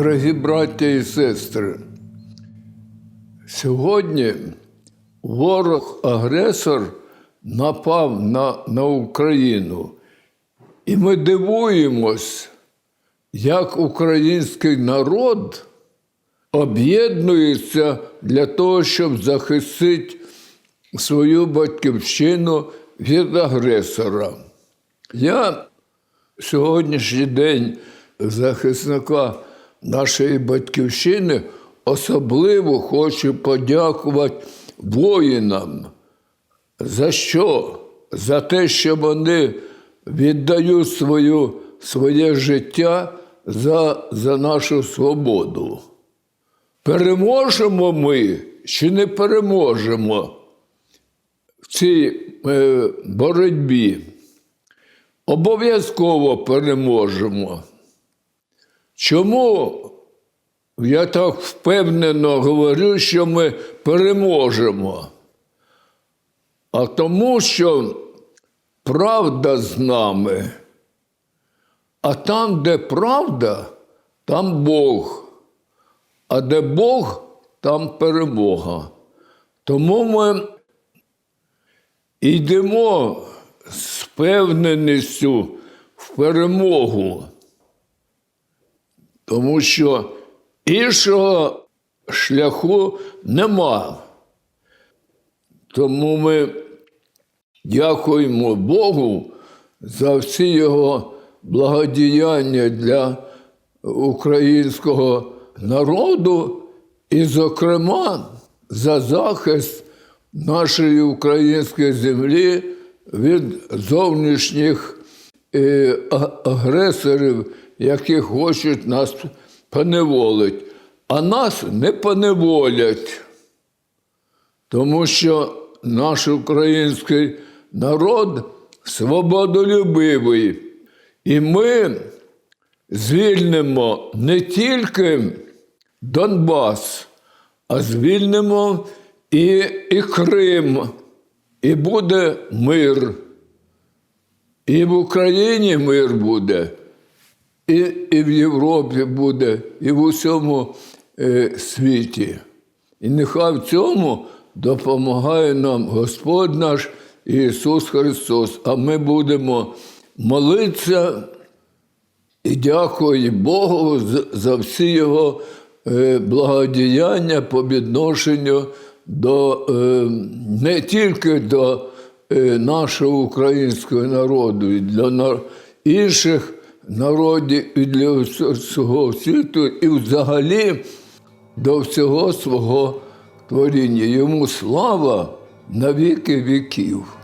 Дорогі браття і сестри, сьогодні ворог-агресор напав на, на Україну. І ми дивуємось, як український народ об'єднується для того, щоб захистити свою батьківщину від агресора. Я сьогоднішній день захисника нашої батьківщини особливо хочу подякувати воїнам. За що? За те, що вони віддають свою, своє життя за, за нашу свободу. Переможемо ми чи не переможемо в цій е, боротьбі? Обов'язково переможемо. Чому я так впевнено говорю, що ми переможемо? А тому, що правда з нами. А там, де правда, там Бог. А де Бог, там перемога. Тому ми йдемо з впевненістю в перемогу. Тому що іншого шляху нема. Тому ми дякуємо Богу за всі його благодіяння для українського народу і, зокрема, за захист нашої української землі від зовнішніх е, агресорів, які хочуть нас поневолити. А нас не поневолять. Тому що наш український народ свободолюбивий. І ми звільнимо не тільки Донбас, а звільнимо і, і Крим, і буде мир. І в Україні мир буде, і, і в Європі буде, і в усьому е, світі. І нехай в цьому допомагає нам Господь наш Ісус Христос. А ми будемо молитися і дякую Богу за- всі Його е, благодіяння по відношенню до, е, не тільки до е, нашого українського народу, і для інших народів і для всього світу, і взагалі до всього свого творіння. Йому слава на віки віків.